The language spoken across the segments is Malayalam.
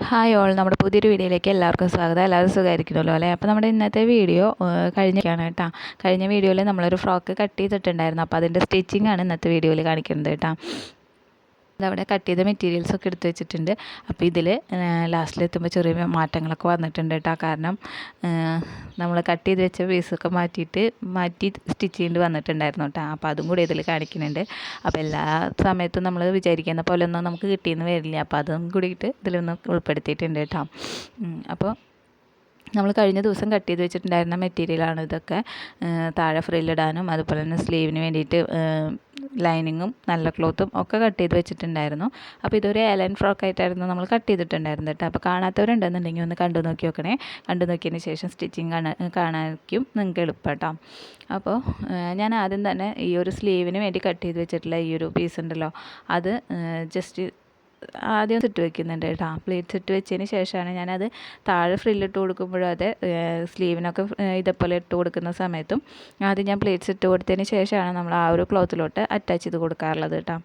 ഹായ് ഓൾ നമ്മുടെ പുതിയൊരു വീഡിയോയിലേക്ക് എല്ലാവർക്കും സ്വാഗതം. എല്ലാവരും സുഖമായിരിക്കണമല്ലോ അല്ലേ? അപ്പോൾ നമ്മുടെ ഇന്നത്തെ വീഡിയോ കഴിഞ്ഞാണ് കേട്ടോ. കഴിഞ്ഞ വീഡിയോയിൽ നമ്മളൊരു ഫ്രോക്ക് കട്ട് ചെയ്തിട്ടുണ്ടായിരുന്നു. അപ്പോൾ അതിന്റെ സ്റ്റിച്ചിങ് ആണ് ഇന്നത്തെ വീഡിയോയിൽ കാണിക്കുന്നത് കേട്ടോ. അതവിടെ കട്ട് ചെയ്ത മെറ്റീരിയൽസ് ഒക്കെ എടുത്ത് വെച്ചിട്ടുണ്ട്. അപ്പോൾ ഇതിൽ ലാസ്റ്റിലെത്തുമ്പോൾ ചെറിയ മാറ്റങ്ങളൊക്കെ വന്നിട്ടുണ്ട് കേട്ടോ കാരണം നമ്മൾ കട്ട് ചെയ്ത് വെച്ച പീസൊക്കെ മാറ്റിയിട്ട് മാറ്റി സ്റ്റിച്ച് ചെയ്യേണ്ടി വന്നിട്ടുണ്ടായിരുന്നു കേട്ടോ അപ്പോൾ അതും കൂടി ഇതിൽ കാണിക്കുന്നുണ്ട്. അപ്പോൾ എല്ലാ സമയത്തും നമ്മൾ വിചാരിക്കുന്ന പോലെ ഒന്നും നമുക്ക് കിട്ടിയെന്ന് വരില്ല. അപ്പോൾ അതും കൂടിയിട്ട് ഇതിലൊന്ന് ഉൾപ്പെടുത്തിയിട്ടുണ്ട് കേട്ടോ അപ്പോൾ നമ്മൾ കഴിഞ്ഞ ദിവസം കട്ട് ചെയ്ത് വെച്ചിട്ടുണ്ടായിരുന്ന മെറ്റീരിയലാണ് ഇതൊക്കെ. താഴെ ഫ്രില്ലിടാനും അതുപോലെ തന്നെ സ്ലീവിന് വേണ്ടിയിട്ട് ലൈനിങ്ങും നല്ല ക്ലോത്തും ഒക്കെ കട്ട് ചെയ്ത് വെച്ചിട്ടുണ്ടായിരുന്നു. അപ്പോൾ ഇതൊരു എലൻ ഫ്രോക്ക് ആയിട്ടായിരുന്നു നമ്മൾ കട്ട് ചെയ്തിട്ടുണ്ടായിരുന്നു കേട്ടോ. അപ്പോൾ കാണാത്തവരുണ്ടെന്നുണ്ടെങ്കിൽ ഒന്ന് കണ്ടു നോക്കി നോക്കണേ. കണ്ടു നോക്കിയതിന് ശേഷം സ്റ്റിച്ചിങ് കാണാൻ കാണാനും നിങ്ങൾക്ക് എളുപ്പം കേട്ടോ. അപ്പോൾ ഞാൻ ആദ്യം തന്നെ ഈ ഒരു സ്ലീവിന് വേണ്ടി കട്ട് ചെയ്ത് വെച്ചിട്ടുള്ള ഈ ഒരു പീസ് ഉണ്ടല്ലോ. അത് ജസ്റ്റ് ആദ്യം ഇട്ട് വെക്കുന്നുണ്ട് കേട്ടോ. പ്ലേറ്റ്സ് ഇട്ട് വെച്ചതിന് ശേഷമാണ് ഞാനത് താഴെ ഫ്രില്ലിട്ട് കൊടുക്കുമ്പോഴും അതെ സ്ലീവിനൊക്കെ ഇതേപോലെ ഇട്ട് കൊടുക്കുന്ന സമയത്തും ആദ്യം ഞാൻ പ്ലേറ്റ്സ് ഇട്ട് കൊടുത്തതിന് ശേഷമാണ് നമ്മൾ ആ ഒരു ക്ലോത്തിലോട്ട് അറ്റാച്ച് ചെയ്ത് കൊടുക്കാറുള്ളത് കേട്ടോ.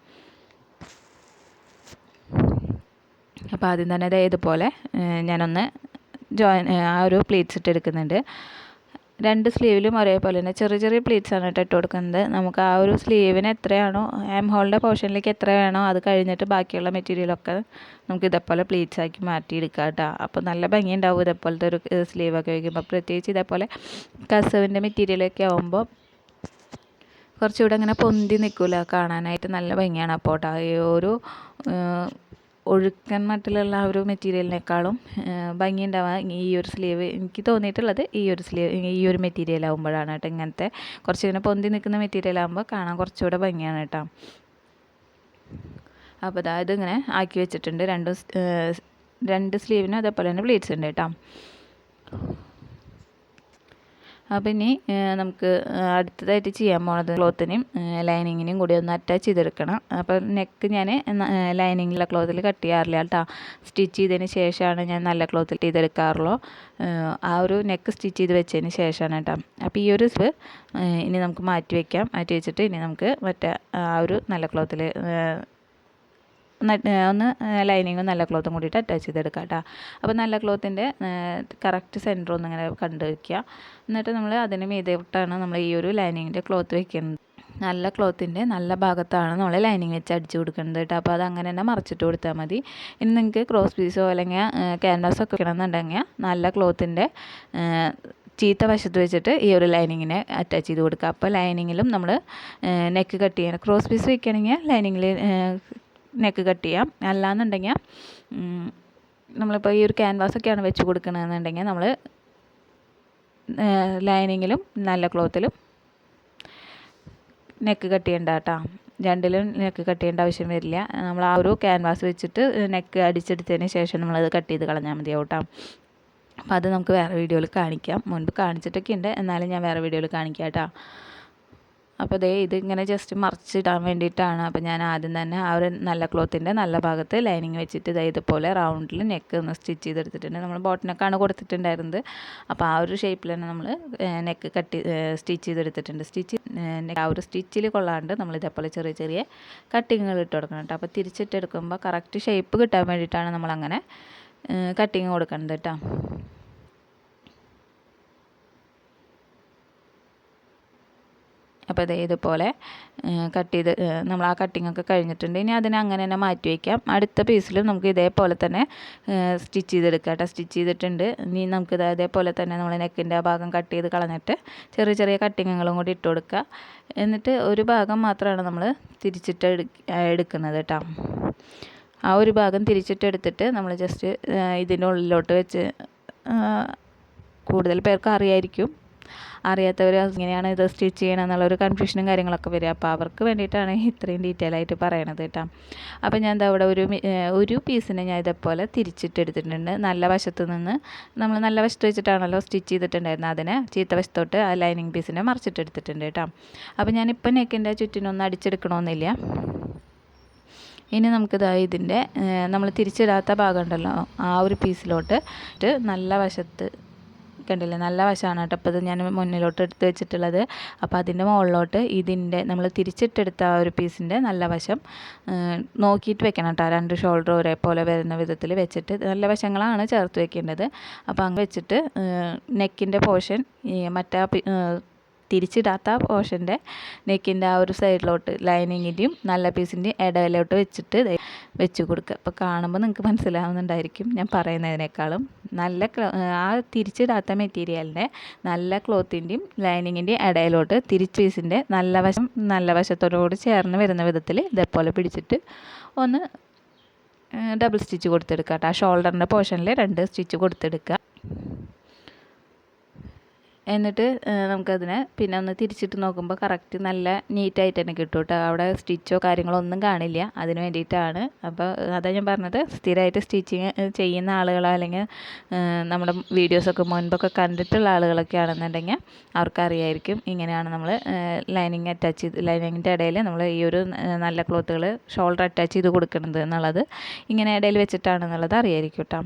അപ്പോൾ ആദ്യം തന്നെ ഇതേപോലെ ഞാനൊന്ന് ജോയിൻ ആ ഒരു പ്ലേറ്റ്സ് ഇട്ട് എടുക്കുന്നുണ്ട്. രണ്ട് സ്ലീവിലും ഒരേപോലെ തന്നെ ചെറിയ ചെറിയ പ്ലീറ്റ്സ് ആണ് കേട്ടോ ഇട്ട് കൊടുക്കുന്നത്. നമുക്ക് ആ ഒരു സ്ലീവിന് എത്രയാണോ ആം ഹോളിന്റെ പോർഷനിലേക്ക് എത്ര വേണോ അത് കഴിഞ്ഞിട്ട് ബാക്കിയുള്ള മെറ്റീരിയലൊക്കെ നമുക്ക് ഇതേപോലെ പ്ലീറ്റ്സ് ആക്കി മാറ്റിയെടുക്കാം കേട്ടോ. അപ്പോൾ നല്ല ഭംഗി ഉണ്ടാവും ഇതേപോലത്തെ ഒരു സ്ലീവൊക്കെ വയ്ക്കുമ്പോൾ പ്രത്യേകിച്ച് ഇതേപോലെ കസവിന്റെ മെറ്റീരിയലൊക്കെ ആകുമ്പോൾ കുറച്ചുകൂടെ അങ്ങനെ പൊന്തി നിൽക്കില്ല കാണാനായിട്ട്. നല്ല ഭംഗിയാണ് അപ്പോൾ കേട്ടോ ഈ ഒരു ഒഴുക്കൻ മട്ടിലുള്ള ആ ഒരു മെറ്റീരിയലിനേക്കാളും ഭംഗി ഉണ്ടാവാൻ ഈ ഒരു സ്ലീവ് എനിക്ക് തോന്നിയിട്ടുള്ളത് ഈ ഒരു സ്ലീവ് ഈ ഒരു മെറ്റീരിയൽ ആകുമ്പോഴാണ് കേട്ടോ ഇങ്ങനത്തെ കുറച്ച് ഇങ്ങനെ പൊന്തി നിൽക്കുന്ന മെറ്റീരിയൽ ആകുമ്പോൾ കാണാൻ കുറച്ചുകൂടെ ഭംഗിയാണ് കേട്ടോ. അപ്പോൾ അതായത് ഇങ്ങനെ ആക്കി വെച്ചിട്ടുണ്ട്. രണ്ടും രണ്ട് സ്ലീവിനും അതേപോലെ തന്നെ പ്ലീറ്റ്സ് ഉണ്ട് കേട്ടോ. അപ്പോൾ ഇനി നമുക്ക് അടുത്തതായിട്ട് ചെയ്യാൻ പോണത് ക്ലോത്തിനും ലൈനിങ്ങിനും കൂടി ഒന്ന് അറ്റാച്ച് ചെയ്തെടുക്കണം. അപ്പോൾ നെക്ക് ഞാൻ ലൈനിങ്ങിലുള്ള ക്ലോത്തിൽ കട്ട് ചെയ്യാറില്ല കേട്ടോ. സ്റ്റിച്ച് ചെയ്തതിന് ശേഷമാണ് ഞാൻ നല്ല ക്ലോത്തിൽ ചെയ്തെടുക്കാറുള്ളൂ. ആ ഒരു നെക്ക് സ്റ്റിച്ച് ചെയ്ത് വെച്ചതിന് ശേഷമാണ് കേട്ടോ. അപ്പോൾ ഈ ഒരു സ്വ് ഇനി നമുക്ക് മാറ്റി വയ്ക്കാം മാറ്റി വെച്ചിട്ട് ഇനി നമുക്ക് മറ്റേ ആ ഒരു നല്ല ക്ലോത്തിൽ ഒന്ന് ലൈനിങ്ങും നല്ല ക്ലോത്തും കൂടിയിട്ട് അറ്റാച്ച് ചെയ്തെടുക്കാം കേട്ടോ. അപ്പോൾ നല്ല ക്ലോത്തിന്റെ കറക്റ്റ് സെന്റർ ഒന്ന് ഇങ്ങനെ കണ്ടു വയ്ക്കുക എന്നിട്ട് നമ്മൾ അതിന് മീതോട്ടാണ് നമ്മൾ ഈ ഒരു ലൈനിങ്ങിന്റെ ക്ലോത്ത് വെക്കുന്നത്. നല്ല ക്ലോത്തിന്റെ നല്ല ഭാഗത്താണ് നമ്മൾ ലൈനിങ് വെച്ച് അടിച്ചു കൊടുക്കുന്നത് കേട്ടോ. അപ്പോൾ അത് അങ്ങനെ തന്നെ മറച്ചിട്ട് കൊടുത്താൽ മതി. ഇനി നിങ്ങൾക്ക് ക്രോസ് പീസോ അല്ലെങ്കിൽ ക്യാൻവാസോ ഒക്കെ വെക്കണമെന്നുണ്ടെങ്കിൽ നല്ല ക്ലോത്തിന്റെ ചീത്ത വശത്ത് വെച്ചിട്ട് ഈ ഒരു ലൈനിങ്ങിനെ അറ്റാച്ച് ചെയ്ത് കൊടുക്കുക. അപ്പോൾ ലൈനിങ്ങിലും നമ്മൾ നെക്ക് കട്ട് ചെയ്യണം. ക്രോസ് പീസ് വെക്കുകയാണെങ്കിൽ ലൈനിങ്ങിൽ നെക്ക് കട്ട് ചെയ്യാം. അല്ലാന്നുണ്ടെങ്കിൽ നമ്മളിപ്പോൾ ഈ ഒരു ക്യാൻവാസൊക്കെയാണ് വെച്ച് കൊടുക്കണമെന്നുണ്ടെങ്കിൽ നമ്മൾ ലൈനിങ്ങിലും നല്ല ക്ലോത്തിലും നെക്ക് കട്ട് ചെയ്യേണ്ട കേട്ടോ. രണ്ടിലും നെക്ക് കട്ട് ചെയ്യേണ്ട ആവശ്യം വരില്ല. നമ്മൾ ആ ഒരു ക്യാൻവാസ് വെച്ചിട്ട് നെക്ക് അടിച്ചെടുത്തതിന് ശേഷം നമ്മളത് കട്ട് ചെയ്ത് കളഞ്ഞാൽ മതിയാവും കേട്ടോ. അപ്പോൾ അത് നമുക്ക് വേറെ വീഡിയോയിൽ കാണിക്കാം. മുൻപ് കാണിച്ചിട്ടൊക്കെ ഉണ്ട്. എന്നാലും ഞാൻ വേറെ വീഡിയോയിൽ കാണിക്കാം കേട്ടോ. അപ്പോൾ ദേ ഇതിങ്ങനെ ജസ്റ്റ് മറിച്ചിടാൻ വേണ്ടിയിട്ടാണ്. അപ്പോൾ ഞാൻ ആദ്യം തന്നെ ആ ഒരു നല്ല ക്ലോത്തിന്റെ നല്ല ഭാഗത്ത് ലൈനിങ് വെച്ചിട്ട് ഇതേ ഇതുപോലെ റൗണ്ടിൽ നെക്ക് ഒന്ന് സ്റ്റിച്ച് ചെയ്തെടുത്തിട്ടുണ്ട്. നമ്മൾ ബോട്ടിനൊക്കെയാണ് കൊടുത്തിട്ടുണ്ടായിരുന്നത്. അപ്പോൾ ആ ഒരു ഷേപ്പിൽ തന്നെ നമ്മൾ നെക്ക് കട്ട് സ്റ്റിച്ച് ചെയ്തെടുത്തിട്ടുണ്ട്. സ്റ്റിച്ച് ആ ഒരു സ്റ്റിച്ചിൽ കൊള്ളാണ്ട് നമ്മൾ ഇതേപോലെ ചെറിയ ചെറിയ കട്ടിങ്ങുകൾ ഇട്ട് കൊടുക്കണം കേട്ടോ. അപ്പോൾ തിരിച്ചിട്ടെടുക്കുമ്പോൾ കറക്റ്റ് ഷേപ്പ് കിട്ടാൻ വേണ്ടിയിട്ടാണ് നമ്മളങ്ങനെ കട്ടിങ് കൊടുക്കുന്നത് കേട്ടോ. അപ്പോൾ അതേ ഇതുപോലെ കട്ട് ചെയ്ത് നമ്മൾ ആ കട്ടിങ് ഒക്കെ കഴിഞ്ഞിട്ടുണ്ട്. ഇനി അതിനെ അങ്ങനെ തന്നെ മാറ്റി വയ്ക്കാം അടുത്ത പീസിലും നമുക്ക് ഇതേപോലെ തന്നെ സ്റ്റിച്ച് ചെയ്തെടുക്കാം കേട്ടോ. സ്റ്റിച്ച് ചെയ്തിട്ടുണ്ട്. ഇനി നമുക്ക് ഇതേപോലെ തന്നെ നമ്മൾ നെക്കിന്റെ ആ ഭാഗം കട്ട് ചെയ്ത് കളഞ്ഞിട്ട് ചെറിയ ചെറിയ കട്ടിങ്ങുകളും കൂടി ഇട്ട് കൊടുക്കുക. എന്നിട്ട് ഒരു ഭാഗം മാത്രമാണ് നമ്മൾ തിരിച്ചിട്ട് എടുക്കുന്നത് കേട്ടോ. ആ ഒരു ഭാഗം തിരിച്ചിട്ടെടുത്തിട്ട് നമ്മൾ ജസ്റ്റ് ഇതിന്റെ ഉള്ളിലോട്ട് വെച്ച് കൂടുതൽ പേർക്ക് അറിയായിരിക്കും. അറിയാത്തവർ എങ്ങനെയാണ് ഇത് സ്റ്റിച്ച് ചെയ്യണം എന്നുള്ളൊരു കൺഫ്യൂഷനും കാര്യങ്ങളൊക്കെ വരിക അപ്പോൾ അവർക്ക് വേണ്ടിയിട്ടാണ് ഇത്രയും ഡീറ്റെയിൽ ആയിട്ട് പറയണത് കേട്ടോ. അപ്പോൾ ഞാൻ എന്താ അവിടെ ഒരു ഒരു പീസിനെ ഞാൻ ഇതേപോലെ തിരിച്ചിട്ടെടുത്തിട്ടുണ്ട്. നല്ല വശത്ത് നിന്ന് നമ്മൾ നല്ല വശത്ത് വെച്ചിട്ടാണല്ലോ സ്റ്റിച്ച് ചെയ്തിട്ടുണ്ടായിരുന്നത്. അതിനെ ചീത്ത വശത്തോട്ട് ആ ലൈനിങ് പീസിനെ മറിച്ചിട്ടെടുത്തിട്ടുണ്ട് കേട്ടോ. അപ്പോൾ ഞാനിപ്പോൾ നെക്കിന്റെ ചുറ്റിനൊന്നും അടിച്ചെടുക്കണമെന്നില്ല ഇനി നമുക്കിതാ ഇതിന്റെ നമ്മൾ തിരിച്ചിടാത്ത ഭാഗം ഉണ്ടല്ലോ ആ ഒരു പീസിലോട്ട് നല്ല വശത്ത് കണ്ടില്ലേ? നല്ല വശമാണ് കേട്ടോ. അപ്പോൾ ഇത് ഞാൻ മുന്നിലോട്ട് എടുത്ത് വെച്ചിട്ടുള്ളത്. അപ്പോൾ അതിന്റെ മുകളിലോട്ട് ഇതിന്റെ നമ്മൾ തിരിച്ചിട്ടെടുത്ത ആ ഒരു പീസിന്റെ നല്ല വശം നോക്കിയിട്ട് വെക്കണം കേട്ടോ. രണ്ട് ഷോൾഡർ ഒരേപോലെ വരുന്ന വിധത്തിൽ വെച്ചിട്ട് നല്ല വശങ്ങളാണ് ചേർത്ത് വെക്കേണ്ടത്. അപ്പോൾ അങ്ങ് വെച്ചിട്ട് നെക്കിന്റെ പോർഷൻ മറ്റേ തിരിച്ചിടാത്ത പോർഷന്റെ നെക്കിന്റെ ആ ഒരു സൈഡിലോട്ട് ലൈനിങ്ങിന്റെയും നല്ല പീസിന്റെയും ഇടയിലോട്ട് വെച്ചിട്ട് വെച്ച് കൊടുക്കുക അപ്പോൾ കാണുമ്പോൾ നിങ്ങൾക്ക് മനസ്സിലാവുന്നുണ്ടായിരിക്കും ഞാൻ പറയുന്നതിനേക്കാളും. നല്ല ആ തിരിച്ചിടാത്ത മെറ്റീരിയലിന്റെ നല്ല ക്ലോത്തിന്റെയും ലൈനിങ്ങിന്റെയും ഇടയിലോട്ട് തിരിച്ച് പീസിന്റെ നല്ല വശം നല്ല വശത്തോടുകൂടി ചേർന്ന് വരുന്ന വിധത്തിൽ ഇതേപോലെ പിടിച്ചിട്ട് ഒന്ന് ഡബിൾ സ്റ്റിച്ച് കൊടുത്തെടുക്കുക കേട്ടോ ആ ഷോൾഡറിന്റെ പോർഷനിൽ രണ്ട് സ്റ്റിച്ച് കൊടുത്തെടുക്കുക എന്നിട്ട് നമുക്കതിനെ പിന്നെ ഒന്ന് തിരിച്ചിട്ട് നോക്കുമ്പോൾ കറക്റ്റ് നല്ല നീറ്റായിട്ട് തന്നെ കിട്ടും കേട്ടോ അവിടെ സ്റ്റിച്ചോ കാര്യങ്ങളോ ഒന്നും കാണില്ല. അതിന് വേണ്ടിയിട്ടാണ്. അപ്പോൾ അതാ ഞാൻ പറഞ്ഞത്. സ്ഥിരമായിട്ട് സ്റ്റിച്ചിങ് ചെയ്യുന്ന ആളുകളോ അല്ലെങ്കിൽ നമ്മുടെ വീഡിയോസൊക്കെ മുൻപൊക്കെ കണ്ടിട്ടുള്ള ആളുകളൊക്കെ ആണെന്നുണ്ടെങ്കിൽ അവർക്കറിയായിരിക്കും. ഇങ്ങനെയാണ് നമ്മൾ ലൈനിങ് അറ്റാച്ച് ചെയ്ത് ലൈനിങ്ങിന്റെ ഇടയിൽ നമ്മൾ ഈ ഒരു നല്ല ക്ലോത്തുകൾ ഷോൾഡർ അറ്റാച്ച് ചെയ്ത് കൊടുക്കുന്നത് എന്നുള്ളത് ഇങ്ങനെ ഇടയിൽ വെച്ചിട്ടാണെന്നുള്ളത് അറിയായിരിക്കും കേട്ടോ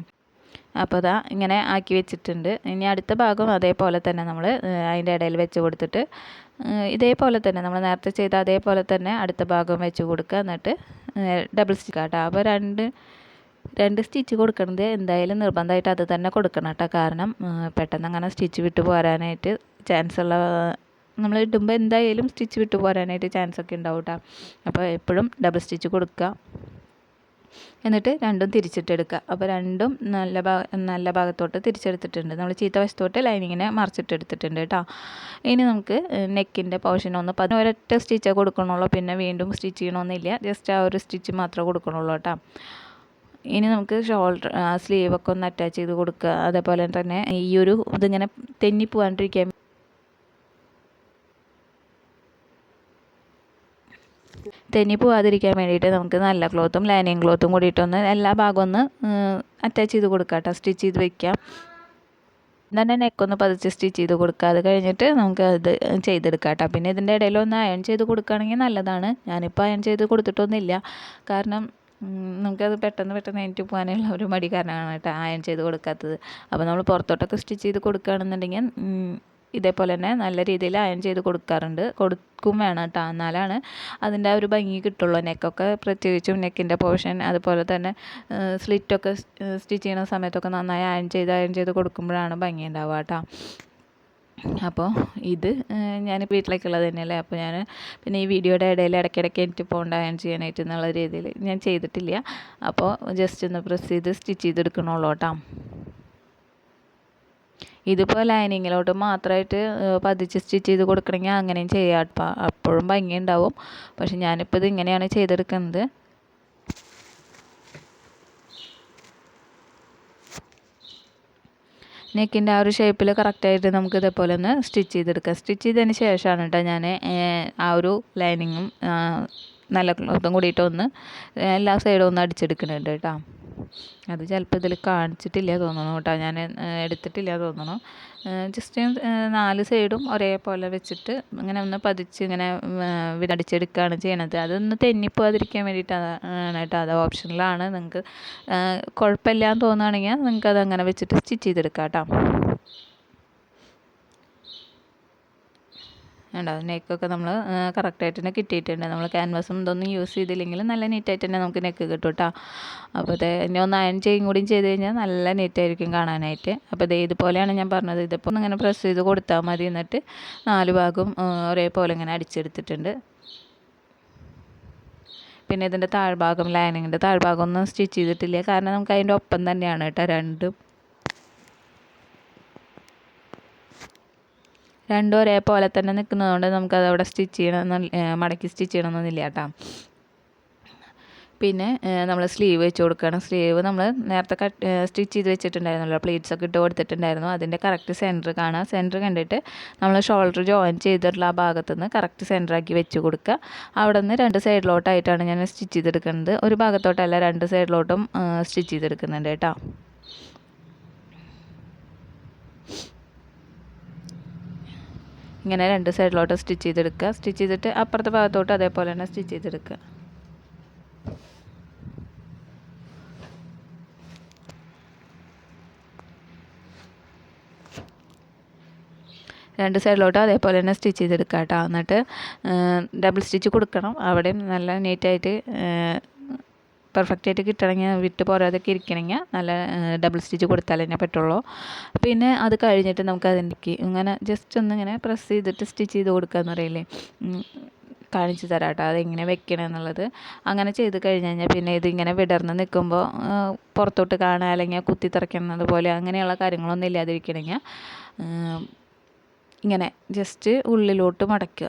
അപ്പോൾ അതാ ഇങ്ങനെ ആക്കി വെച്ചിട്ടുണ്ട്. ഇനി അടുത്ത ഭാഗം അതേപോലെ തന്നെ നമ്മൾ അതിന്റെ ഇടയിൽ വെച്ച് കൊടുത്തിട്ട് ഇതേപോലെ തന്നെ നമ്മൾ നേരത്തെ ചെയ്ത അതേപോലെ തന്നെ അടുത്ത ഭാഗം വെച്ച് കൊടുക്കുക. എന്നിട്ട് ഡബിൾ സ്റ്റിച്ച് കേട്ടോ അപ്പോൾ രണ്ട് രണ്ട് സ്റ്റിച്ച് കൊടുക്കണത് എന്തായാലും നിർബന്ധമായിട്ട് അത് തന്നെ കൊടുക്കണം കേട്ടോ. കാരണം പെട്ടെന്ന് അങ്ങനെ സ്റ്റിച്ച് വിട്ടു പോരാനായിട്ട് ചാൻസ് ഉള്ള നമ്മൾ ഇടുമ്പോൾ എന്തായാലും സ്റ്റിച്ച് വിട്ടു പോരാനായിട്ട് ചാൻസ് ഒക്കെ ഉണ്ടാവും കേട്ടോ. അപ്പോൾ എപ്പോഴും ഡബിൾ സ്റ്റിച്ച് കൊടുക്കുക. എന്നിട്ട് രണ്ടും തിരിച്ചിട്ടെടുക്കുക. അപ്പോൾ രണ്ടും നല്ല ഭാഗ നല്ല ഭാഗത്തോട്ട് തിരിച്ചെടുത്തിട്ടുണ്ട്. നമ്മൾ ചീത്ത വശത്തോട്ട് ലൈനിങ്ങിനെ മറിച്ചിട്ടെടുത്തിട്ടുണ്ട് കേട്ടോ. ഇനി നമുക്ക് നെക്കിന്റെ പോർഷൻ ഒന്ന് പതിന ഒരൊറ്റ സ്റ്റിച്ചേ കൊടുക്കണുള്ളൂ. പിന്നെ വീണ്ടും സ്റ്റിച്ച് ചെയ്യണമെന്നില്ല ജസ്റ്റ് ആ ഒരു സ്റ്റിച്ച് മാത്രമേ കൊടുക്കണുള്ളൂ കേട്ടോ. ഇനി നമുക്ക് ഷോൾഡർ സ്ലീവൊക്കെ ഒന്ന് അറ്റാച്ച് ചെയ്ത് കൊടുക്കുക. അതേപോലെ തന്നെ ഈ ഒരു ഇതിങ്ങനെ തെന്നി പോകാണ്ടിരിക്കാൻ തെന്നി പോവാതിരിക്കാൻ വേണ്ടിയിട്ട് നമുക്ക് നല്ല ക്ലോത്തും ലൈനിങ് ക്ലോത്തും കൂടിയിട്ടൊന്ന് എല്ലാ ഭാഗവും ഒന്ന് അറ്റാച്ച് ചെയ്ത് കൊടുക്കാം കേട്ടോ സ്റ്റിച്ച് ചെയ്ത് വെക്കാം. തന്നെ നെക്കൊന്ന് പതിച്ച് സ്റ്റിച്ച് ചെയ്ത് കൊടുക്കുക അത് കഴിഞ്ഞിട്ട് നമുക്ക് അത് ചെയ്തെടുക്കാം കേട്ടോ പിന്നെ ഇതിന്റെ ഇടയിൽ ഒന്ന് അയൺ ചെയ്ത് കൊടുക്കുകയാണെങ്കിൽ നല്ലതാണ്. ഞാനിപ്പോൾ അയൺ ചെയ്ത് കൊടുത്തിട്ടൊന്നുമില്ല. കാരണം നമുക്കത് പെട്ടെന്ന് പെട്ടെന്ന് എനിക്ക് പോകാനുള്ള ഒരു മടി കാരണമാണ് കേട്ടോ അയൺ ചെയ്ത് കൊടുക്കാത്തത്. അപ്പോൾ നമ്മൾ പുറത്തോട്ടൊക്കെ സ്റ്റിച്ച് ചെയ്ത് കൊടുക്കുകയാണെന്നുണ്ടെങ്കിൽ ഇതേപോലെ തന്നെ നല്ല രീതിയിൽ അയൺ ചെയ്ത് കൊടുക്കാറുണ്ട്. കൊടുക്കും വേണം കേട്ടോ എന്നാലാണ് അതിന്റെ ഒരു ഭംഗി കിട്ടുള്ളൂ. നെക്കൊക്കെ പ്രത്യേകിച്ചും നെക്കിന്റെ പോർഷൻ അതുപോലെ തന്നെ സ്ലിറ്റൊക്കെ സ്റ്റിച്ച് ചെയ്യുന്ന സമയത്തൊക്കെ നന്നായി അയൺ ചെയ്ത് അയൺ ചെയ്ത് കൊടുക്കുമ്പോഴാണ് ഭംഗി ഉണ്ടാവുക കേട്ടോ അപ്പോൾ ഇത് ഞാൻ വീട്ടിലേക്കുള്ളത് തന്നെയല്ലേ. അപ്പോൾ ഞാൻ പിന്നെ ഈ വീഡിയോയുടെ ഇടയിൽ ഇടയ്ക്കിടയ്ക്ക് എനിക്ക് പോകേണ്ട അയൺ ചെയ്യാനായിട്ട് എന്നുള്ള രീതിയിൽ ഞാൻ ചെയ്തിട്ടില്ല. അപ്പോൾ ജസ്റ്റ് ഒന്ന് പ്രസ് ചെയ്ത് സ്റ്റിച്ച് ചെയ്തെടുക്കണുള്ളൂ കേട്ടോ ഇതിപ്പോൾ ലൈനിങ്ങിലോട്ട് മാത്രമായിട്ട് പതിച്ച് സ്റ്റിച്ച് ചെയ്ത് കൊടുക്കണമെങ്കിൽ അങ്ങനെയും ചെയ്യാം അപ്പോഴും ഭംഗിയുണ്ടാവും പക്ഷെ ഞാനിപ്പോൾ ഇത് ഇങ്ങനെയാണ് ചെയ്തെടുക്കുന്നത്. നെക്കിന്റെ ആ ഒരു ഷേപ്പിൽ കറക്റ്റായിട്ട് നമുക്ക് ഇതേപോലെ ഒന്ന് സ്റ്റിച്ച് ചെയ്തെടുക്കാം. സ്റ്റിച്ച് ചെയ്തതിന് ശേഷമാണ് കേട്ടോ ഞാൻ ആ ഒരു ലൈനിങ്ങും നല്ല ക്ലോത്തും കൂടിയിട്ട് ഒന്ന് എല്ലാ സൈഡും ഒന്ന് അടിച്ചെടുക്കുന്നുണ്ട് കേട്ടോ അത് ചിലപ്പോൾ ഇതിൽ കാണിച്ചിട്ടില്ല തോന്നുന്നു കേട്ടോ. ഞാൻ എടുത്തിട്ടില്ല തോന്നുന്നു ജസ്റ്റ് നാല് സൈഡും ഒരേപോലെ വെച്ചിട്ട് ഇങ്ങനെ ഒന്ന് പതിച്ച് ഇങ്ങനെ വിടടിച്ചെടുക്കുകയാണ് ചെയ്യണത്. അതൊന്ന് തെന്നിപ്പോകാതിരിക്കാൻ വേണ്ടിയിട്ടാണ് കേട്ടോ. അത് ഓപ്ഷനിലാണ്. നിങ്ങൾക്ക് കുഴപ്പമില്ല എന്ന് തോന്നുകയാണെങ്കിൽ നിങ്ങൾക്ക് അത് അങ്ങനെ വെച്ചിട്ട് സ്റ്റിച്ച് ചെയ്തെടുക്കാം കേട്ടോ. ഉണ്ടാവും നെക്കൊക്കെ നമ്മൾ കറക്റ്റായിട്ട് തന്നെ കിട്ടിയിട്ടുണ്ട്. നമ്മൾ ക്യാൻവാസും ഇതൊന്നും യൂസ് ചെയ്തില്ലെങ്കിൽ നല്ല നീറ്റായിട്ട് തന്നെ നമുക്ക് നെക്ക് കിട്ടും കേട്ടോ അപ്പോൾ ഇത് ഇനി ഒന്ന് അയൺ ചെയ്യും കൂടിയും ചെയ്ത് കഴിഞ്ഞാൽ നല്ല നീറ്റായിരിക്കും കാണാനായിട്ട്. അപ്പോൾ ഇത് ഇതുപോലെയാണ് ഞാൻ പറഞ്ഞത്. ഇതിപ്പോൾ ഇങ്ങനെ പ്രസ് ചെയ്ത് കൊടുത്താൽ മതി എന്നിട്ട് നാല് ഭാഗം ഒരേപോലെ ഇങ്ങനെ അടിച്ചെടുത്തിട്ടുണ്ട്. പിന്നെ ഇതിന്റെ താഴ്ഭാഗം ലൈനിങ്ങിന്റെ താഴ്ഭാഗം ഒന്നും സ്റ്റിച്ച് ചെയ്തിട്ടില്ല. കാരണം നമുക്ക് അതിന്റെ ഒപ്പം തന്നെയാണ് കേട്ടോ രണ്ടും. രണ്ടും ഒരേപോലെ തന്നെ നിൽക്കുന്നതുകൊണ്ട് നമുക്കത് അവിടെ സ്റ്റിച്ച് ചെയ്യണമെന്ന് മടക്കി സ്റ്റിച്ച് ചെയ്യണമെന്നൊന്നുമില്ല കേട്ടോ. പിന്നെ നമ്മൾ സ്ലീവ് വെച്ച് കൊടുക്കണം സ്ലീവ് നമ്മൾ നേരത്തെ കട്ട് സ്റ്റിച്ച് ചെയ്ത് വെച്ചിട്ടുണ്ടായിരുന്നല്ലോ. പ്ലീറ്റ്സ് ഒക്കെ ഇട്ട് കൊടുത്തിട്ടുണ്ടായിരുന്നു. അതിന്റെ കറക്റ്റ് സെന്റർ കാണാം സെന്റർ കണ്ടിട്ട് നമ്മൾ ഷോൾഡർ ജോയിൻ ചെയ്തിട്ടുള്ള ആ ഭാഗത്ത് നിന്ന് കറക്റ്റ് സെന്ററാക്കി വെച്ച് കൊടുക്കുക. അവിടെ നിന്ന് രണ്ട് സൈഡിലോട്ടായിട്ടാണ് ഞാൻ സ്റ്റിച്ച് ചെയ്തെടുക്കുന്നത്. ഒരു ഭാഗത്തോട്ടല്ല രണ്ട് സൈഡിലോട്ടും സ്റ്റിച്ച് ചെയ്തെടുക്കുന്നുണ്ട് കേട്ടോ. ഇങ്ങനെ രണ്ട് സൈഡിലോട്ട് സ്റ്റിച്ച് ചെയ്തെടുക്കുക. സ്റ്റിച്ച് ചെയ്തിട്ട് അപ്പുറത്തെ ഭാഗത്തോട്ട് അതേപോലെ തന്നെ സ്റ്റിച്ച് ചെയ്തെടുക്കുക. രണ്ട് സൈഡിലോട്ട് അതേപോലെ തന്നെ സ്റ്റിച്ച് ചെയ്തെടുക്കുക കേട്ടോ. എന്നിട്ട് ഡബിൾ സ്റ്റിച്ച് കൊടുക്കണം. അവിടെയും നല്ല നീറ്റായിട്ട് പെർഫെക്റ്റ് ആയിട്ട് കിട്ടണമെങ്കിൽ വിട്ട് പോരാതൊക്കെ ഇരിക്കണമെങ്കിൽ നല്ല ഡബിൾ സ്റ്റിച്ച് കൊടുത്താലേ തന്നെ പറ്റുള്ളൂ. പിന്നെ അത് കഴിഞ്ഞിട്ട് നമുക്ക് അതിലേക്ക് ഇങ്ങനെ ജസ്റ്റ് ഒന്ന് ഇങ്ങനെ പ്രസ് ചെയ്തിട്ട് സ്റ്റിച്ച് ചെയ്ത് കൊടുക്കുക എന്ന് പറയില്ലേ കാണിച്ചു തരാം കേട്ടോ അതെങ്ങനെ വെക്കണം എന്നുള്ളത്. അങ്ങനെ ചെയ്ത് കഴിഞ്ഞ് കഴിഞ്ഞാൽ പിന്നെ ഇതിങ്ങനെ വിടർന്ന് നിൽക്കുമ്പോൾ പുറത്തോട്ട് കാണുക അല്ലെങ്കിൽ കുത്തി തുറക്കുന്നത് പോലെ അങ്ങനെയുള്ള കാര്യങ്ങളൊന്നും ഇല്ലാതിരിക്കണമെങ്കിൽ ഇങ്ങനെ ജസ്റ്റ് ഉള്ളിലോട്ട് മടക്കുക.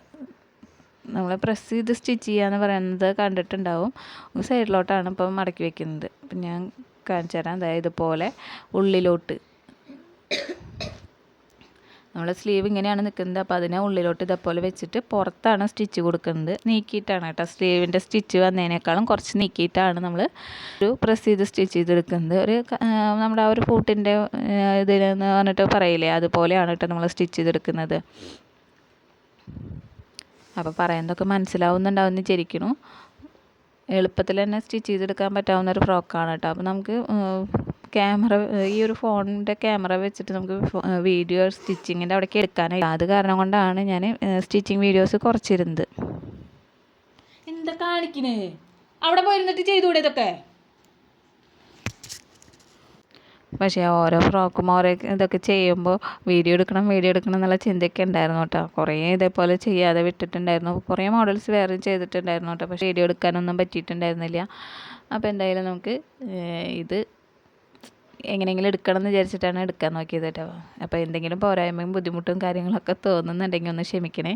നമ്മൾ പ്രസ് ചെയ്ത് സ്റ്റിച്ച് ചെയ്യാന്ന് പറയുന്നത് കണ്ടിട്ടുണ്ടാവും. സൈഡിലോട്ടാണ് ഇപ്പം മടക്കി വെക്കുന്നത്. അപ്പം ഞാൻ കാണിച്ചു തരാം. അതായത് ഇതുപോലെ ഉള്ളിലോട്ട്. നമ്മൾ സ്ലീവ് ഇങ്ങനെയാണ് നിൽക്കുന്നത്. അപ്പോൾ അതിനെ ഉള്ളിലോട്ട് ഇതേപോലെ വെച്ചിട്ട് പുറത്താണ് സ്റ്റിച്ച് കൊടുക്കുന്നത്. നീക്കിയിട്ടാണ് കേട്ടോ. സ്ലീവിന്റെ സ്റ്റിച്ച് വന്നതിനേക്കാളും കുറച്ച് നീക്കിയിട്ടാണ് നമ്മൾ ഒരു പ്രസ് ചെയ്ത് സ്റ്റിച്ച് ചെയ്തെടുക്കുന്നത്. ഒരു നമ്മുടെ ആ ഒരു ഫൂട്ടിന്റെ ഇതിലെന്ന് പറഞ്ഞിട്ട് പറയില്ലേ? അതുപോലെയാണ് കേട്ടോ നമ്മൾ സ്റ്റിച്ച് ചെയ്തെടുക്കുന്നത്. അപ്പോൾ പറയുന്നതൊക്കെ മനസ്സിലാവുന്നുണ്ടാവും വിചാരിക്കണു എളുപ്പത്തിൽ തന്നെ സ്റ്റിച്ച് ചെയ്തെടുക്കാൻ പറ്റാവുന്ന ഒരു ഫ്രോക്കാണ് കേട്ടോ. അപ്പോൾ നമുക്ക് ക്യാമറ ഈ ഒരു ഫോണിന്റെ ക്യാമറ വെച്ചിട്ട് നമുക്ക് വീഡിയോ സ്റ്റിച്ചിങ്ങിന്റെ അവിടേക്ക് എടുക്കാനായി അത് കാരണം കൊണ്ടാണ് ഞാൻ സ്റ്റിച്ചിങ് വീഡിയോസ് കുറച്ചിരുന്നത്. എന്താ കാണിക്കണേ? അവിടെ പോയിരുന്നിട്ട് ചെയ്തുകൂടെ ഇതൊക്കെ? പക്ഷേ ഓരോ ഫ്രോക്കും ഓരോ ഇതൊക്കെ ചെയ്യുമ്പോൾ വീഡിയോ എടുക്കണം വീഡിയോ എടുക്കണം എന്നുള്ള ചിന്തയൊക്കെ ഉണ്ടായിരുന്നു കേട്ടോ. കുറേ ഇതേപോലെ ചെയ്യാതെ വിട്ടിട്ടുണ്ടായിരുന്നു. കുറേ മോഡൽസ് വേറെ ചെയ്തിട്ടുണ്ടായിരുന്നു കേട്ടോ. പക്ഷേ വീഡിയോ എടുക്കാനൊന്നും പറ്റിയിട്ടുണ്ടായിരുന്നില്ല. അപ്പോൾ എന്തായാലും നമുക്ക് ഇത് എങ്ങനെയെങ്കിലും എടുക്കണം എന്ന് വിചാരിച്ചിട്ടാണ് എടുക്കാൻ നോക്കിയത് കേട്ടോ. അപ്പോൾ എന്തെങ്കിലും പോരായ്മയും ബുദ്ധിമുട്ടും കാര്യങ്ങളൊക്കെ തോന്നുന്നുണ്ടെങ്കിൽ ഒന്ന് ക്ഷമിക്കണേ.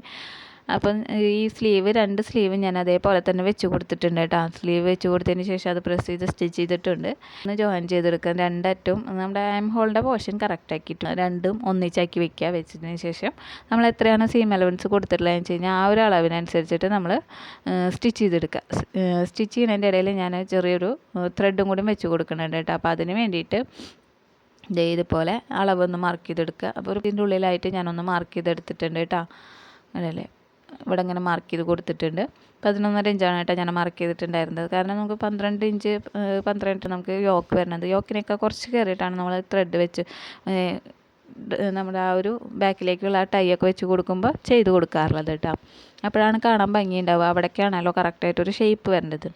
അപ്പം ഈ സ്ലീവ് രണ്ട് സ്ലീവ് ഞാൻ അതേപോലെ തന്നെ വെച്ച് കൊടുത്തിട്ടുണ്ട് കേട്ടോ. സ്ലീവ് വെച്ച് കൊടുത്തതിന് ശേഷം അത് പ്രസ് ചെയ്ത് സ്റ്റിച്ച് ചെയ്തിട്ടുണ്ട്. ഒന്ന് ജോയിൻ ചെയ്തെടുക്കാം. രണ്ടറ്റും നമ്മുടെ ആം ഹോളിന്റെ പോർഷൻ കറക്റ്റ് ആക്കിയിട്ട് രണ്ടും ഒന്നിച്ചാക്കി വെക്കുക വെച്ചതിന് ശേഷം നമ്മൾ എത്രയാണ് സീം അലവൻസ് കൊടുത്തിട്ടുള്ളതെന്ന് വെച്ച് കഴിഞ്ഞാൽ ആ ഒരു അളവിനനുസരിച്ചിട്ട് നമ്മൾ സ്റ്റിച്ച് ചെയ്തെടുക്കുക സ്റ്റിച്ച് ചെയ്യുന്നതിന്റെ ഇടയിൽ ഞാൻ ചെറിയൊരു ത്രെഡും കൂടി വെച്ച് കൊടുക്കുന്നുണ്ട് കേട്ടോ. അപ്പോൾ അതിന് വേണ്ടിയിട്ട് ദേ ഇതുപോലെ അളവൊന്ന് മാർക്ക് ചെയ്തെടുക്കുക. അപ്പോൾ ഇതിന്റെ ഉള്ളിലായിട്ട് ഞാനൊന്ന് മാർക്ക് ചെയ്തെടുത്തിട്ടുണ്ട് കേട്ടോ. അതല്ലേ ഇവിടെ ഇങ്ങനെ മാർക്ക് ചെയ്ത് കൊടുത്തിട്ടുണ്ട്. പതിനൊന്നര ഇഞ്ചാണ് കേട്ടോ ഞാൻ മാർക്ക് ചെയ്തിട്ടുണ്ടായിരുന്നത്. കാരണം നമുക്ക് പന്ത്രണ്ട് ഇഞ്ച് പന്ത്രണ്ട് നമുക്ക് യോക്ക് വരുന്നത് യോക്കിനൊക്കെ കുറച്ച് കയറിയിട്ടാണ് നമ്മൾ ത്രെഡ് വെച്ച് നമ്മുടെ ആ ഒരു ബാക്കിലേക്കുള്ള ആ ടൈ ഒക്കെ വെച്ച് കൊടുക്കുമ്പോൾ ചെയ്ത് കൊടുക്കാറുള്ളത് കേട്ടോ. അപ്പോഴാണ് കാണാൻ ഭംഗിയുണ്ടാവുക. അവിടേക്കാണല്ലോ കറക്റ്റായിട്ടൊരു ഷേപ്പ് വരേണ്ടത്.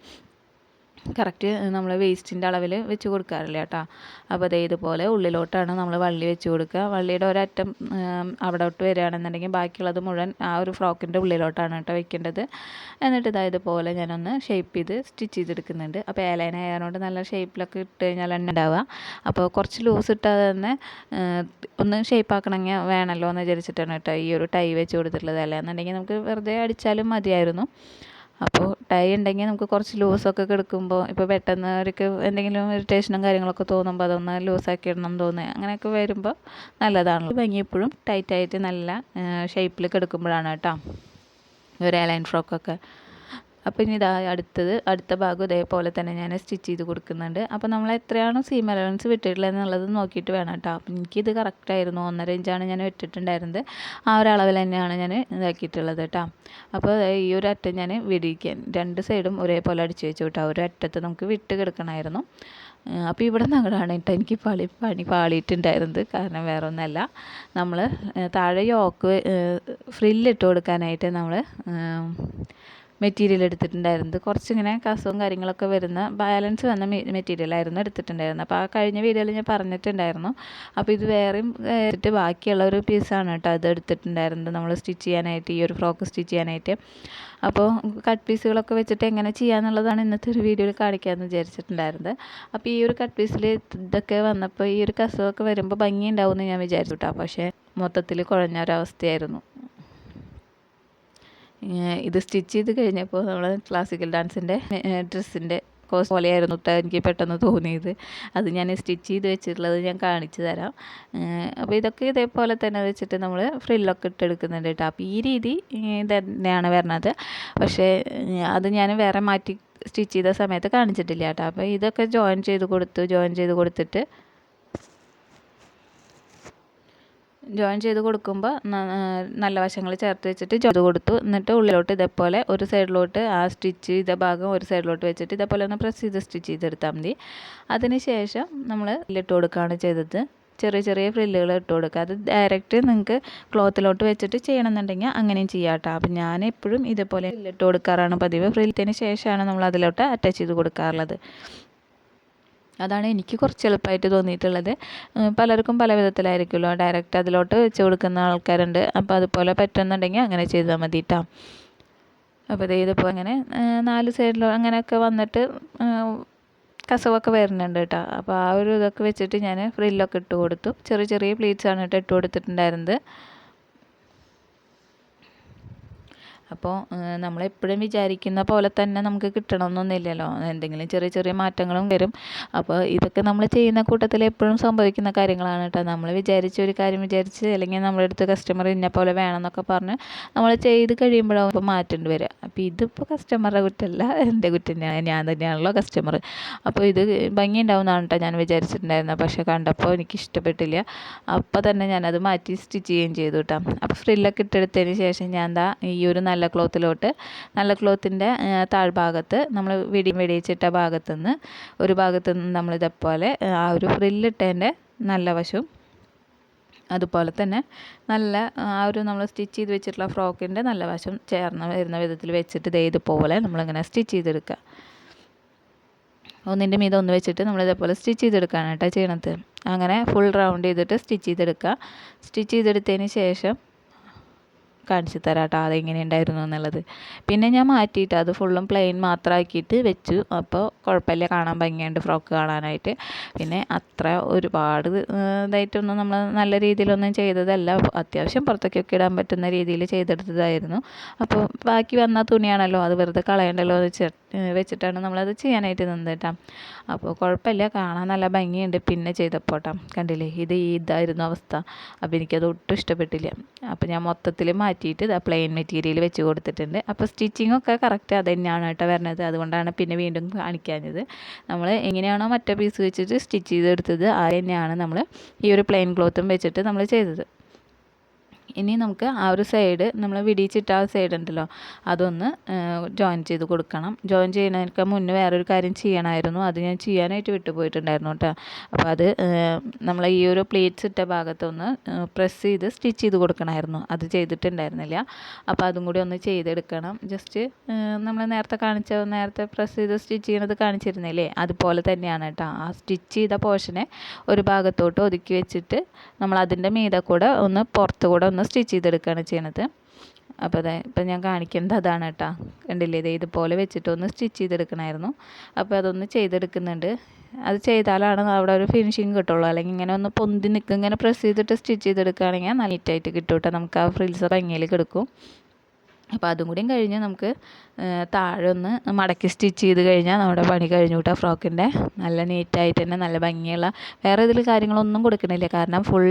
കറക്റ്റ് നമ്മൾ വേസ്റ്റിന്റെ അളവിൽ വെച്ച് കൊടുക്കാറില്ല കേട്ടോ? അപ്പോൾ അതേ ഇതുപോലെ ഉള്ളിലോട്ടാണ് നമ്മൾ വള്ളി വെച്ച് കൊടുക്കുക. വള്ളിയുടെ ഒരറ്റം അവിടോട്ട് വരികയാണെന്നുണ്ടെങ്കിൽ ബാക്കിയുള്ളത് മുഴുവൻ ആ ഒരു ഫ്രോക്കിന്റെ ഉള്ളിലോട്ടാണ് കേട്ടോ വെക്കേണ്ടത്. എന്നിട്ട് ഇതാ ഇതുപോലെ ഞാനൊന്ന് ഷേപ്പ് ചെയ്ത് സ്റ്റിച്ച് ചെയ്തെടുക്കുന്നുണ്ട്. അപ്പോൾ ഏലൈന ആയതുകൊണ്ട് നല്ല ഷേപ്പിലൊക്കെ ഇട്ട് കഴിഞ്ഞാൽ തന്നെ ഉണ്ടാവുക. അപ്പോൾ കുറച്ച് ലൂസ് ഇട്ടാതെ തന്നെ ഒന്ന് ഷേപ്പ് ആക്കണമെങ്കിൽ വേണമല്ലോ എന്ന് വിചാരിച്ചിട്ടാണ് കേട്ടോ ഈ ഒരു ടൈ വെച്ച് കൊടുത്തിട്ടുള്ളത്. അല്ല എന്നുണ്ടെങ്കിൽ നമുക്ക് വെറുതെ അടിച്ചാലും മതിയായിരുന്നു. അപ്പോൾ ടൈ ഉണ്ടെങ്കിൽ നമുക്ക് കുറച്ച് ലൂസൊക്കെ കിടക്കുമ്പോൾ ഇപ്പോൾ പെട്ടെന്ന് അവർക്ക് എന്തെങ്കിലും ഇറിറ്റേഷനും കാര്യങ്ങളൊക്കെ തോന്നുമ്പോൾ അതൊന്ന് ലൂസാക്കി ഇടണം തോന്നുക അങ്ങനെയൊക്കെ വരുമ്പോൾ നല്ലതാണല്ലോ ഭംഗി എപ്പോഴും ടൈറ്റായിട്ട് നല്ല ഷേപ്പിൽ കിടക്കുമ്പോഴാണ് കേട്ടോ. ഒരു എലൈൻ ഫ്രോക്കൊക്കെ അപ്പോൾ ഇനി ഇതാ അടുത്തത് അടുത്ത ഭാഗം ഇതേപോലെ തന്നെ ഞാൻ സ്റ്റിച്ച് ചെയ്ത് കൊടുക്കുന്നുണ്ട്. അപ്പോൾ നമ്മൾ എത്രയാണ് സീം അലവൻസ് വിട്ടിട്ടുള്ളത് എന്നുള്ളത് നോക്കിയിട്ട് വേണം കേട്ടോ അപ്പോൾ എനിക്കിത് കറക്റ്റായിരുന്നു ഒന്നര ഇഞ്ചാണ് ഞാൻ വിട്ടിട്ടുണ്ടായിരുന്നത്. ആ ഒരു അളവിൽ തന്നെയാണ് ഞാൻ ഇതാക്കിയിട്ടുള്ളത് കേട്ടോ അപ്പോൾ ഈ ഒരു അറ്റം ഞാൻ വിടിക്കാൻ രണ്ട് സൈഡും ഒരേപോലെ അടിച്ച് വെച്ചു കേട്ടോ ഒരു അറ്റത്ത് നമുക്ക് വിട്ട് കിടക്കണമായിരുന്നു. അപ്പോൾ ഇവിടെ നിന്നാണ് കേട്ടോ എനിക്ക് പളി പണി പാളിയിട്ടുണ്ടായിരുന്നത്. കാരണം വേറെ ഒന്നല്ല നമ്മൾ താഴെ യോക്ക് ഫ്രില്ലിട്ട് കൊടുക്കാനായിട്ട് നമ്മൾ മെറ്റീരിയൽ എടുത്തിട്ടുണ്ടായിരുന്നത്. കുറച്ചിങ്ങനെ കസവും കാര്യങ്ങളൊക്കെ വരുന്ന ബാലൻസ് വന്ന മെറ്റീരിയലായിരുന്നു എടുത്തിട്ടുണ്ടായിരുന്നത്. അപ്പോൾ ആ കഴിഞ്ഞ വീഡിയോയിൽ ഞാൻ പറഞ്ഞിട്ടുണ്ടായിരുന്നു. അപ്പോൾ ഇത് വേറെയും എടുത്തിട്ട് ബാക്കിയുള്ള ഒരു പീസാണ് കേട്ടോ അത് എടുത്തിട്ടുണ്ടായിരുന്നത്. നമ്മൾ സ്റ്റിച്ച് ചെയ്യാനായിട്ട് ഈ ഒരു ഫ്രോക്ക് സ്റ്റിച്ച് ചെയ്യാനായിട്ട്. അപ്പോൾ കട്ട് പീസുകളൊക്കെ വെച്ചിട്ട് എങ്ങനെ ചെയ്യാന്നുള്ളതാണ് ഇന്നത്തെ ഒരു വീഡിയോയിൽ കാണിക്കാമെന്ന് വിചാരിച്ചിട്ടുണ്ടായിരുന്നത്. അപ്പോൾ ഈ ഒരു കട്ട് പീസിൽ ഇതൊക്കെ വന്നപ്പോൾ ഈ ഒരു കസവൊക്കെ വരുമ്പോൾ ഭംഗി ഉണ്ടാവുമെന്ന് ഞാൻ വിചാരിച്ചു കേട്ടോ പക്ഷേ മൊത്തത്തിൽ കുഴഞ്ഞ ഒരവസ്ഥയായിരുന്നു ഇത് സ്റ്റിച്ച് ചെയ്ത് കഴിഞ്ഞപ്പോൾ നമ്മൾ ക്ലാസിക്കൽ ഡാൻസിന്റെ ഡ്രസ്സിന്റെ കോസ് പോലെയായിരുന്നു എനിക്ക് പെട്ടെന്ന് തോന്നിയത്. അത് ഞാൻ സ്റ്റിച്ച് ചെയ്ത് വെച്ചിട്ടുള്ളത് ഞാൻ കാണിച്ചു തരാം. അപ്പോൾ ഇതൊക്കെ ഇതേപോലെ തന്നെ വെച്ചിട്ട് നമ്മൾ ഫ്രില്ലൊക്കെ ഇട്ടെടുക്കുന്നുണ്ട് കേട്ടോ അപ്പോൾ ഈ രീതി തന്നെയാണ് വരുന്നത് പക്ഷേ അത് ഞാൻ വേറെ മാറ്റി സ്റ്റിച്ച് ചെയ്ത സമയത്ത് കാണിച്ചിട്ടില്ല കേട്ടോ അപ്പോൾ ഇതൊക്കെ ജോയിൻ ചെയ്ത് കൊടുത്തു ജോയിൻ ചെയ്ത് കൊടുത്തിട്ട് ജോയിൻ ചെയ്ത് കൊടുക്കുമ്പോൾ നല്ല വശങ്ങൾ ചേർത്ത് വെച്ചിട്ട് ചെയ്ത് കൊടുത്തു. എന്നിട്ട് ഉള്ളിലോട്ട് ഇതേപോലെ ഒരു സൈഡിലോട്ട് ആ സ്റ്റിച്ച് ചെയ്ത ഭാഗം ഒരു സൈഡിലോട്ട് വെച്ചിട്ട് ഇതേപോലെ ഒന്ന് പ്രസ് ചെയ്ത് സ്റ്റിച്ച് ചെയ്തെടുത്താൽ മതി. അതിന് ശേഷം നമ്മൾ ഇട്ട് കൊടുക്കുകയാണ് ചെയ്തത്. ചെറിയ ചെറിയ ഫ്രില്ലുകൾ ഇട്ട് കൊടുക്കുക. അത് ഡയറക്റ്റ് നിങ്ങൾക്ക് ക്ലോത്തിലോട്ട് വെച്ചിട്ട് ചെയ്യണമെന്നുണ്ടെങ്കിൽ അങ്ങനെയും ചെയ്യാം കേട്ടോ അപ്പം ഞാൻ എപ്പോഴും ഇതേപോലെ ഫ്രില്ലിട്ട് കൊടുക്കാറാണ് പതിവ്. ഫ്രില്ലത്തിന് ശേഷമാണ് നമ്മൾ അതിലോട്ട് അറ്റാച്ച് ചെയ്ത് കൊടുക്കാറുള്ളത്. അതാണ് എനിക്ക് കുറച്ച് എളുപ്പമായിട്ട് തോന്നിയിട്ടുള്ളത്. പലർക്കും പല വിധത്തിലായിരിക്കുമല്ലോ. ഡയറക്റ്റ് അതിലോട്ട് വെച്ച് കൊടുക്കുന്ന ആൾക്കാരുണ്ട്. അപ്പോൾ അതുപോലെ പറ്റുന്നുണ്ടെങ്കിൽ അങ്ങനെ ചെയ്താൽ മതി കേട്ടോ അപ്പോൾ ഇത് ഇതിപ്പോൾ അങ്ങനെ നാല് സൈഡിലോ അങ്ങനെയൊക്കെ വന്നിട്ട് കസവൊക്കെ വരുന്നുണ്ട് കേട്ടോ അപ്പോൾ ആ ഒരു ഇതൊക്കെ വെച്ചിട്ട് ഞാൻ ഫ്രില്ലൊക്കെ ഇട്ട് കൊടുത്തു. ചെറിയ ചെറിയ പ്ലീറ്റ്സാണ് കേട്ടോ ഇട്ട് കൊടുത്തിട്ടുണ്ടായിരുന്നത്. അപ്പോൾ നമ്മളെപ്പോഴും വിചാരിക്കുന്ന പോലെ തന്നെ നമുക്ക് കിട്ടണമെന്നൊന്നുമില്ലല്ലോ എന്തെങ്കിലും ചെറിയ ചെറിയ മാറ്റങ്ങളും വരും. അപ്പോൾ ഇതൊക്കെ നമ്മൾ ചെയ്യുന്ന കൂട്ടത്തിൽ എപ്പോഴും സംഭവിക്കുന്ന കാര്യങ്ങളാണ് കേട്ടോ. നമ്മൾ വിചാരിച്ച ഒരു കാര്യം വിചാരിച്ച് അല്ലെങ്കിൽ നമ്മുടെ അടുത്ത് കസ്റ്റമർ ഇന്ന പോലെ വേണമെന്നൊക്കെ പറഞ്ഞ് നമ്മൾ ചെയ്ത് കഴിയുമ്പോഴാവും ഇപ്പോൾ മാറ്റേണ്ടി വരിക. അപ്പോൾ ഇതിപ്പോൾ കസ്റ്റമറുടെ കുറ്റമല്ല എന്റെ കുറ്റം ഞാൻ ഞാൻ തന്നെയാണല്ലോ കസ്റ്റമർ അപ്പോൾ ഇത് ഭംഗി ഉണ്ടാവുന്നതാണ് കേട്ടോ. ഞാൻ വിചാരിച്ചിട്ടുണ്ടായിരുന്നത്. പക്ഷേ കണ്ടപ്പോൾ എനിക്ക് ഇഷ്ടപ്പെട്ടില്ല. അപ്പോൾ തന്നെ ഞാനത് മാറ്റി സ്റ്റിച്ച് ചെയ്യുകയും ചെയ്തു കേട്ടോ. അപ്പോൾ ഫ്രില്ലൊക്കെ ഇട്ടെടുത്തതിന് ശേഷം ഞാൻ എന്താ ഈ ഒരു നല്ല ക്ലോത്തിലോട്ട് നല്ല ക്ലോത്തിന്റെ താഴ്ഭാഗത്ത് നമ്മൾ വെടി വെടിയിച്ചിട്ട ഭാഗത്തു നിന്ന് ഒരു ഭാഗത്ത് നിന്ന് നമ്മളിതേപോലെ ആ ഒരു ഫ്രില്ലിട്ടതിന്റെ നല്ല വശവും അതുപോലെ തന്നെ നല്ല ആ ഒരു നമ്മൾ സ്റ്റിച്ച് ചെയ്ത് വെച്ചിട്ടുള്ള ഫ്രോക്കിന്റെ നല്ല വശം ചേർന്ന് വരുന്ന വിധത്തിൽ വെച്ചിട്ട് ഇതേ ഇതുപോലെ നമ്മളിങ്ങനെ സ്റ്റിച്ച് ചെയ്തെടുക്കുക. ഒന്നിന്റെ മീതെ ഒന്ന് വെച്ചിട്ട് നമ്മൾ ഇതേപോലെ സ്റ്റിച്ച് ചെയ്തെടുക്കുകയാണ് കേട്ടോ ചെയ്യണത്. അങ്ങനെ ഫുൾ റൗണ്ട് ചെയ്തിട്ട് സ്റ്റിച്ച് ചെയ്തെടുക്കുക. സ്റ്റിച്ച് ചെയ്തെടുത്തതിന് ശേഷം കാണിച്ചു തരാം കേട്ടോ അതെങ്ങനെ ഉണ്ടായിരുന്നു എന്നുള്ളത്. പിന്നെ ഞാൻ മാറ്റിയിട്ട് അത് ഫുള്ളും പ്ലെയിൻ മാത്രമാക്കിയിട്ട് വെച്ചു. അപ്പോൾ കുഴപ്പമില്ല കാണാൻ ഭംഗിയുണ്ട് ഫ്രോക്ക് കാണാനായിട്ട്. പിന്നെ അത്ര ഒരുപാട് ഇതായിട്ടൊന്നും നമ്മൾ നല്ല രീതിയിലൊന്നും ചെയ്തതല്ല. അത്യാവശ്യം പുറത്തേക്കൊക്കെ ഇടാൻ പറ്റുന്ന രീതിയിൽ ചെയ്തെടുത്തതായിരുന്നു. അപ്പോൾ ബാക്കി വന്ന തുണിയാണല്ലോ അത് വെറുതെ കളയണ്ടല്ലോ വെച്ച് വെച്ചിട്ടാണ് നമ്മളത് ചെയ്യാനായിട്ട് നിന്നത് കേട്ടോ അപ്പോൾ കുഴപ്പമില്ല കാണാൻ നല്ല ഭംഗിയുണ്ട്. പിന്നെ ചെയ്തപ്പോൾ കേട്ടോ കണ്ടില്ലേ ഇത് ഇതായിരുന്നു അവസ്ഥ. അപ്പോൾ എനിക്കത് ഒട്ടും ഇഷ്ടപ്പെട്ടില്ല. അപ്പോൾ ഞാൻ മൊത്തത്തിൽ മാറ്റിയിട്ട് ഇതാ പ്ലെയിൻ മെറ്റീരിയൽ വെച്ച് കൊടുത്തിട്ടുണ്ട്. അപ്പോൾ സ്റ്റിച്ചിങ് ഒക്കെ കറക്റ്റ് അത് തന്നെയാണ് കേട്ടോ വരുന്നത് അതുകൊണ്ടാണ് പിന്നെ വീണ്ടും കാണിക്കാഞ്ഞത്. നമ്മൾ എങ്ങനെയാണോ മറ്റേ പീസ് വെച്ചിട്ട് സ്റ്റിച്ച് ചെയ്തെടുത്തത് ആ തന്നെയാണ് നമ്മൾ ഈ ഒരു പ്ലെയിൻ ക്ലോത്തും വെച്ചിട്ട് നമ്മൾ ചെയ്തത്. ഇനി നമുക്ക് ആ ഒരു സൈഡ് നമ്മൾ വിടിയിച്ചിട്ട ആ സൈഡ് ഉണ്ടല്ലോ അതൊന്ന് ജോയിൻ ചെയ്ത് കൊടുക്കണം. ജോയിൻ ചെയ്യുന്നതിനൊക്കെ മുന്നേ വേറൊരു കാര്യം ചെയ്യണമായിരുന്നു. അത് ഞാൻ ചെയ്യാനായിട്ട് വിട്ടുപോയിട്ടുണ്ടായിരുന്നു കേട്ടോ. അപ്പോൾ അത് നമ്മൾ ഈ ഒരു പ്ലേറ്റ്സ് ഇട്ട ഭാഗത്തൊന്ന് പ്രസ് ചെയ്ത് സ്റ്റിച്ച് ചെയ്ത് കൊടുക്കണമായിരുന്നു. അത് ചെയ്തിട്ടുണ്ടായിരുന്നില്ല. അപ്പോൾ അതും കൂടി ഒന്ന് ചെയ്തെടുക്കണം. ജസ്റ്റ് നമ്മൾ നേരത്തെ കാണിച്ച നേരത്തെ പ്രസ് ചെയ്ത് സ്റ്റിച്ച് ചെയ്യണത് കാണിച്ചിരുന്നില്ലേ? അതുപോലെ തന്നെയാണ് കേട്ടോ. ആ സ്റ്റിച്ച് ചെയ്ത പോർഷനെ ഒരു ഭാഗത്തോട്ട് ഒതുക്കി വെച്ചിട്ട് നമ്മൾ അതിന്റെ മീതെ കൂടെ ഒന്ന് പുറത്ത് കൂടെ ഒന്ന് സ്റ്റിച്ച് ചെയ്തെടുക്കുകയാണ് ചെയ്യണത്. അപ്പോൾ അതെ ഇപ്പം ഞാൻ കാണിക്കേണ്ടത് അതാണ് കേട്ടോ. കണ്ടില്ലേ ഇത് ഇതുപോലെ വെച്ചിട്ട് ഒന്ന് സ്റ്റിച്ച് ചെയ്തെടുക്കണമായിരുന്നു. അപ്പോൾ അതൊന്ന് ചെയ്തെടുക്കുന്നുണ്ട്. അത് ചെയ്താലാണ് അവിടെ ഒരു ഫിനിഷിങ് കിട്ടുള്ളൂ. അല്ലെങ്കിൽ ഇങ്ങനെ ഒന്ന് പൊന്തി നിൽക്കും ഇങ്ങനെ പ്രസ് ചെയ്തിട്ട് സ്റ്റിച്ച് ചെയ്തെടുക്കുകയാണെങ്കിൽ നല്ല നീറ്റായിട്ട് കിട്ടും കേട്ടോ. നമുക്ക് ആ ഫ്രിൽസ് ഭംഗിയിൽ കിടക്കും. അപ്പോൾ അതും കൂടിയും കഴിഞ്ഞ് നമുക്ക് താഴെ ഒന്ന് മടക്കി സ്റ്റിച്ച് ചെയ്ത് കഴിഞ്ഞാൽ നമ്മുടെ പണി കഴിഞ്ഞു കേട്ടോ ഫ്രോക്കിന്റെ. നല്ല നീറ്റായിട്ട് തന്നെ നല്ല ഭംഗിയുള്ള വേറെ ഇതിൽ കാര്യങ്ങളൊന്നും കൊടുക്കണില്ല. കാരണം ഫുൾ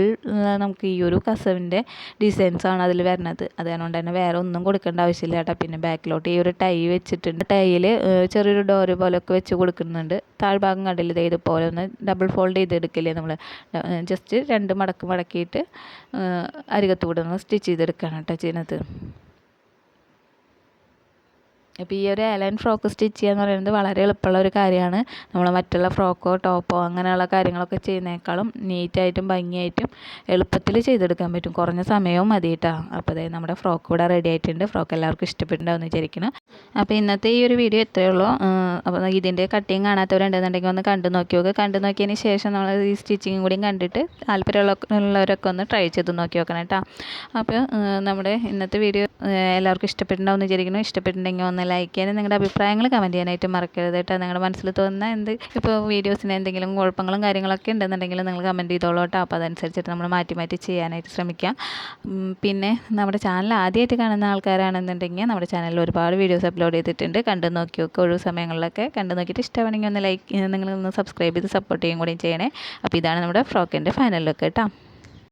നമുക്ക് ഈ ഒരു കസവിന്റെ ഡിസൈൻസാണ് അതിൽ വരുന്നത്. അതുകൊണ്ട് തന്നെ വേറെ ഒന്നും കൊടുക്കേണ്ട ആവശ്യമില്ല കേട്ടോ. പിന്നെ ബാക്കിലോട്ട് ഈ ഒരു ടൈ വെച്ചിട്ടുണ്ട്. ടൈയിൽ ചെറിയൊരു ഡോറ് പോലെയൊക്കെ വെച്ച് കൊടുക്കുന്നുണ്ട്. താഴ്ഭാഗം കണ്ടില്ല ഇത് ഇതുപോലെ ഒന്ന് ഡബിൾ ഫോൾഡ് ചെയ്തെടുക്കില്ലേ നമ്മൾ ജസ്റ്റ് രണ്ട് മടക്ക് മടക്കിയിട്ട് അരികത്തൂടെ ഒന്ന് സ്റ്റിച്ച് ചെയ്തെടുക്കുകയാണ് കേട്ടോ ചെയ്യുന്നത്. അപ്പോൾ ഈ ഒരു എലൻ ഫ്രോക്ക് സ്റ്റിച്ച് ചെയ്യുക എന്ന് പറയുന്നത് വളരെ എളുപ്പമുള്ള ഒരു കാര്യമാണ്. നമ്മൾ മറ്റുള്ള ഫ്രോക്കോ ടോപ്പോ അങ്ങനെയുള്ള കാര്യങ്ങളൊക്കെ ചെയ്യുന്നതിനേക്കാളും നീറ്റായിട്ടും ഭംഗിയായിട്ടും എളുപ്പത്തിൽ ചെയ്തെടുക്കാൻ പറ്റും. കുറഞ്ഞ സമയവും മതി കേട്ടോ അപ്പോൾ അതായത് നമ്മുടെ ഫ്രോക്ക് ഇവിടെ റെഡി ആയിട്ടുണ്ട്. ഫ്രോക്ക് എല്ലാവർക്കും ഇഷ്ടപ്പെട്ടിട്ടുണ്ടാവും വിചാരിക്കണം അപ്പോൾ ഇന്നത്തെ ഈ ഒരു വീഡിയോ ഇത്രയേ ഉള്ളൂ. അപ്പോൾ ഇതിന്റെ കട്ടിങ് കാണാത്തവരുണ്ടെന്നുണ്ടെങ്കിൽ ഒന്ന് കണ്ടു നോക്കി നോക്കുക കണ്ടു നോക്കിയതിന് ശേഷം നമ്മൾ ഈ സ്റ്റിച്ചിങ്ങും കൂടിയും കണ്ടിട്ട് താല്പര്യമുള്ളവരൊക്കെ ഒന്ന് ട്രൈ ചെയ്ത് നോക്കി നോക്കണം കേട്ടോ അപ്പോൾ നമ്മുടെ ഇന്നത്തെ വീഡിയോ എല്ലാവർക്കും ഇഷ്ടപ്പെട്ടിട്ടുണ്ടാവും എന്ന് വിചാരിക്കുന്നു. ഇഷ്ടപ്പെട്ടിട്ടുണ്ടെങ്കിൽ ഒന്ന് ലൈക്ക് ചെയ്യാനും നിങ്ങളുടെ അഭിപ്രായങ്ങൾ കമന്റ് ചെയ്യാനായിട്ട് മറക്കരുത് കേട്ടോ. നിങ്ങളുടെ മനസ്സിൽ തോന്നുന്ന എന്ത് ഇപ്പോൾ വീഡിയോസിന് എന്തെങ്കിലും കുഴപ്പങ്ങളും കാര്യങ്ങളൊക്കെ ഉണ്ടെന്നുണ്ടെങ്കിൽ നിങ്ങൾ കമന്റ് ചെയ്തോളൂ കേട്ടോ. അപ്പോൾ അതനുസരിച്ചിട്ട് നമ്മൾ മാറ്റി മാറ്റി ചെയ്യാനായിട്ട് ശ്രമിക്കാം. പിന്നെ നമ്മുടെ ചാനൽ ആദ്യമായിട്ട് കാണുന്ന ആൾക്കാരാണെന്നുണ്ടെങ്കിൽ നമ്മുടെ ചാനലിൽ ഒരുപാട് വീഡിയോസ് അപ്ലോഡ് ചെയ്തിട്ടുണ്ട്. കണ്ടു നോക്കി നോക്കുക ഒഴിവ് സമയങ്ങളിലൊക്കെ കണ്ടു നോക്കിയിട്ട് ഇഷ്ടമാണെങ്കിൽ ഒന്ന് ലൈക്ക് നിങ്ങളൊന്ന് സബ്സ്ക്രൈബ് ചെയ്ത് സപ്പോർട്ട് ചെയ്യുകയും കൂടി ചെയ്യണേ. അപ്പോൾ ഇതാണ് നമ്മുടെ ഫ്രോക്കിന്റെ ഫൈനൽ ലുക്ക് കേട്ടോ.